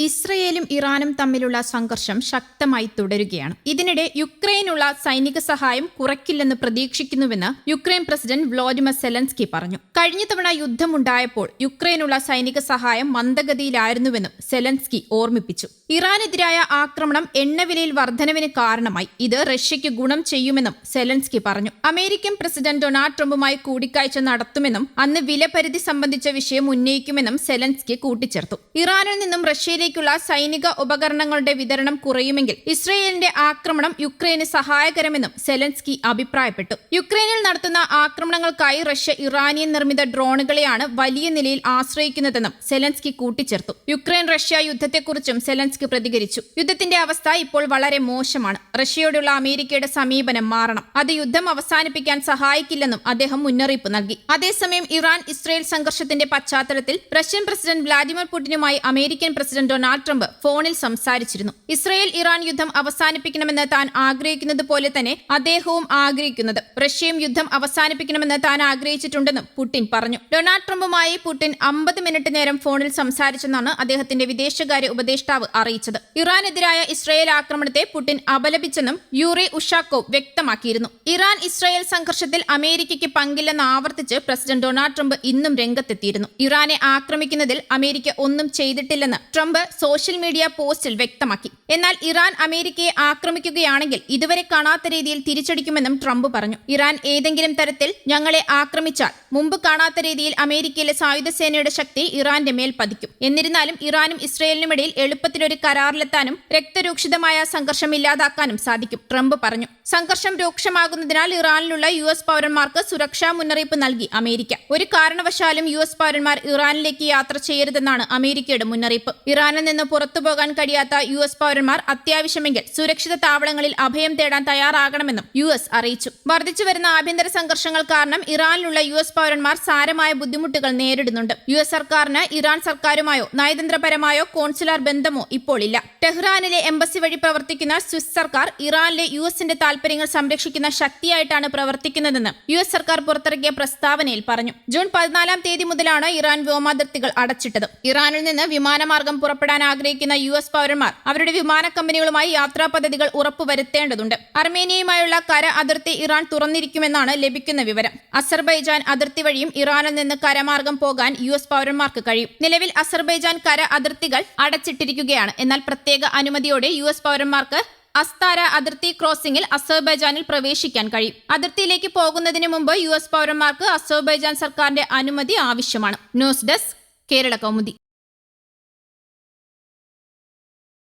ഇസ്രയേലും ഇറാനും തമ്മിലുള്ള സംഘർഷം ശക്തമായി തുടരുകയാണ്. ഇതിനിടെ യുക്രൈനുള്ള സൈനിക സഹായം കുറയ്ക്കില്ലെന്ന് പ്രതീക്ഷിക്കുന്നുവെന്ന് യുക്രൈൻ പ്രസിഡന്റ് വ്ളോഡിമർ സെലൻസ്കി പറഞ്ഞു. കഴിഞ്ഞ തവണ യുദ്ധമുണ്ടായപ്പോൾ യുക്രൈനുള്ള സൈനിക സഹായം മന്ദഗതിയിലായിരുന്നുവെന്നും സെലൻസ്കി ഓർമ്മിപ്പിച്ചു. ഇറാനെതിരായ ആക്രമണം എണ്ണവിലയിൽ വർധനവിന് കാരണമായി. ഇത് റഷ്യയ്ക്ക് ഗുണം ചെയ്യുമെന്നും സെലൻസ്കി പറഞ്ഞു. അമേരിക്കൻ പ്രസിഡന്റ് ഡൊണാൾഡ് ട്രംപുമായി കൂടിക്കാഴ്ച നടത്തുമെന്നും അന്ന് വിലപരിധി സംബന്ധിച്ച വിഷയം ഉന്നയിക്കുമെന്നും സെലൻസ്കി കൂട്ടിച്ചേർത്തു. ഇറാനിൽ നിന്നും റഷ്യയിലേക്കുള്ള സൈനിക ഉപകരണങ്ങളുടെ വിതരണം കുറയുമെങ്കിൽ ഇസ്രയേലിന്റെ ആക്രമണം യുക്രൈന് സഹായകരമെന്നും സെലൻസ്കി അഭിപ്രായപ്പെട്ടു. യുക്രൈനിൽ നടത്തുന്ന ആക്രമണങ്ങൾക്കായി റഷ്യ ഇറാനിയൻ നിർമ്മിത ഡ്രോണുകളെയാണ് വലിയ നിലയിൽ ആശ്രയിക്കുന്നതെന്നും സെലൻസ്കി കൂട്ടിച്ചേർത്തു. യുക്രൈൻ റഷ്യ യുദ്ധത്തെക്കുറിച്ചും സെലൻസ്കി പ്രതികരിച്ചു. യുദ്ധത്തിന്റെ അവസ്ഥ ഇപ്പോൾ വളരെ മോശമാണ്. റഷ്യയോടുള്ള അമേരിക്കയുടെ സമീപനം മാറണം. അത് യുദ്ധം അവസാനിപ്പിക്കാൻ സഹായിക്കില്ലെന്നും അദ്ദേഹം മുന്നറിയിപ്പ് നൽകി. അതേസമയം ഇറാൻ ഇസ്രയേൽ സംഘർഷത്തിന്റെ പശ്ചാത്തലത്തിൽ റഷ്യൻ പ്രസിഡന്റ് വ്ളാഡിമിർ പുടിനുമായി അമേരിക്കൻ പ്രസിഡന്റ് ഡൊണാൾഡ് ട്രംപ് ഫോണിൽ സംസാരിച്ചിരുന്നു. ഇസ്രയേൽ ഇറാൻ യുദ്ധം അവസാനിപ്പിക്കണമെന്ന് താൻ ആഗ്രഹിക്കുന്നത് പോലെ തന്നെ അദ്ദേഹവും ആഗ്രഹിക്കുന്നത് റഷ്യയും യുദ്ധം അവസാനിപ്പിക്കണമെന്ന് താൻ ആഗ്രഹിച്ചിട്ടുണ്ടെന്നും പുടിൻ പറഞ്ഞു. ഡൊണാൾഡ് ട്രംപുമായി പുടിൻ അമ്പത് മിനിറ്റ് നേരം ഫോണിൽ സംസാരിച്ചെന്നാണ് അദ്ദേഹത്തിന്റെ വിദേശകാര്യ ഉപദേഷ്ടാവ് അറിയിച്ചത്. ഇറാനെതിരായ ഇസ്രയേൽ ആക്രമണത്തെ പുടിൻ അപലപിച്ചെന്നും യൂറി ഉഷാക്കോവ് വ്യക്തമാക്കിയിരുന്നു. ഇറാൻ ഇസ്രയേൽ സംഘർഷത്തിൽ അമേരിക്കയ്ക്ക് പങ്കില്ലെന്ന് ആവർത്തിച്ച് പ്രസിഡന്റ് ഡൊണാൾഡ് ട്രംപ് ഇന്നും രംഗത്തെത്തിയിരുന്നു. ഇറാനെ ആക്രമിക്കുന്നതിൽ അമേരിക്ക ഒന്നും ചെയ്തിട്ടില്ലെന്ന് ട്രംപ് സോഷ്യൽ മീഡിയ പോസ്റ്റിൽ വ്യക്തമാക്കി. എന്നാൽ ഇറാൻ അമേരിക്കയെ ആക്രമിക്കുകയാണെങ്കിൽ ഇതുവരെ കാണാത്ത രീതിയിൽ തിരിച്ചടിക്കുമെന്നും ട്രംപ് പറഞ്ഞു. ഇറാൻ ഏതെങ്കിലും തരത്തിൽ ഞങ്ങളെ ആക്രമിച്ചാൽ മുമ്പ് കാണാത്ത രീതിയിൽ അമേരിക്കയിലെ സായുധ സേനയുടെ ശക്തി ഇറാന്റെ മേൽ പതിക്കും. എന്നിരുന്നാലും ഇറാനും ഇസ്രയേലിനുമിടയിൽ എളുപ്പത്തിലൊരു കരാറിലെത്താനും രക്തരൂക്ഷിതമായ സംഘർഷം ഇല്ലാതാക്കാനും സാധിക്കും ട്രംപ് പറഞ്ഞു. സംഘർഷം രൂക്ഷമാകുന്നതിനാൽ ഇറാനിലുള്ള യു എസ് പൗരന്മാർക്ക് സുരക്ഷാ മുന്നറിയിപ്പ് നൽകി അമേരിക്ക. ഒരു കാരണവശാലും യു എസ് പൗരന്മാർ ഇറാനിലേക്ക് യാത്ര ചെയ്യരുതെന്നാണ് അമേരിക്കയുടെ മുന്നറിയിപ്പ്. ഇറാനിൽ നിന്ന് പുറത്തുപോകാൻ കഴിയാത്ത യു എസ് പൗരന്മാർ അത്യാവശ്യമെങ്കിൽ സുരക്ഷിത താവളങ്ങളിൽ അഭയം തേടാൻ തയ്യാറാകണമെന്നും യു എസ് അറിയിച്ചു. വർദ്ധിച്ചുവരുന്ന ആഭ്യന്തര സംഘർഷങ്ങൾ കാരണം ഇറാനിലുള്ള യു എസ് പൗരന്മാർ സാരമായ ബുദ്ധിമുട്ടുകൾ നേരിടുന്നുണ്ട്. യു എസ് സർക്കാരിന് ഇറാൻ സർക്കാരുമായോ നയതന്ത്രപരമായോ കോൺസുലാർ ബന്ധമോ ഇപ്പോൾ ഇല്ല. ടെഹ്റാനിലെ എംബസി വഴി പ്രവർത്തിക്കുന്ന സ്വിസ് സർക്കാർ ഇറാനിലെ യു എസിന്റെ താൽപര്യങ്ങൾ സംരക്ഷിക്കുന്ന ശക്തിയായിട്ടാണ് പ്രവർത്തിക്കുന്നതെന്ന് യു എസ് സർക്കാർ പുറത്തിറക്കിയ പ്രസ്താവനയിൽ പറഞ്ഞു. ജൂൺ പതിനാലാം തീയതി മുതലാണ് ഇറാൻ വ്യോമാതിർത്തികൾ അടച്ചിട്ടത്. ഇറാനിൽ നിന്ന് വിമാനമാർഗം പുറപ്പെടാൻ ആഗ്രഹിക്കുന്ന യു എസ് പൗരന്മാർ അവരുടെ വിമാന കമ്പനികളുമായി യാത്രാ പദ്ധതികൾ ഉറപ്പുവരുത്തേണ്ടതുണ്ട്. അർമേനിയയുമായുള്ള കര അതിർത്തി ഇറാൻ തുറന്നിരിക്കുമെന്നാണ് ലഭിക്കുന്ന വിവരം. അസർബൈജാൻ അതിർത്തി വഴിയും ഇറാനിൽ നിന്ന് കരമാർഗം പോകാൻ യു എസ് പൗരന്മാർക്ക് കഴിയും. നിലവിൽ അസർബൈജാൻ കര അതിർത്തികൾ അടച്ചിട്ടിരിക്കുകയാണ്. എന്നാൽ പ്രത്യേക അനുമതിയോടെ യു എസ് പൗരന്മാർക്ക് അസ്താര അതിർത്തി ക്രോസിംഗിൽ അസർബൈജാനിൽ പ്രവേശിക്കാൻ കഴിയും. അതിർത്തിയിലേക്ക് പോകുന്നതിന് മുമ്പ് യു എസ് പൗരന്മാർക്ക് അസർബൈജാൻ സർക്കാരിന്റെ അനുമതി ആവശ്യമാണ്. News desk Kerala Kaumudi.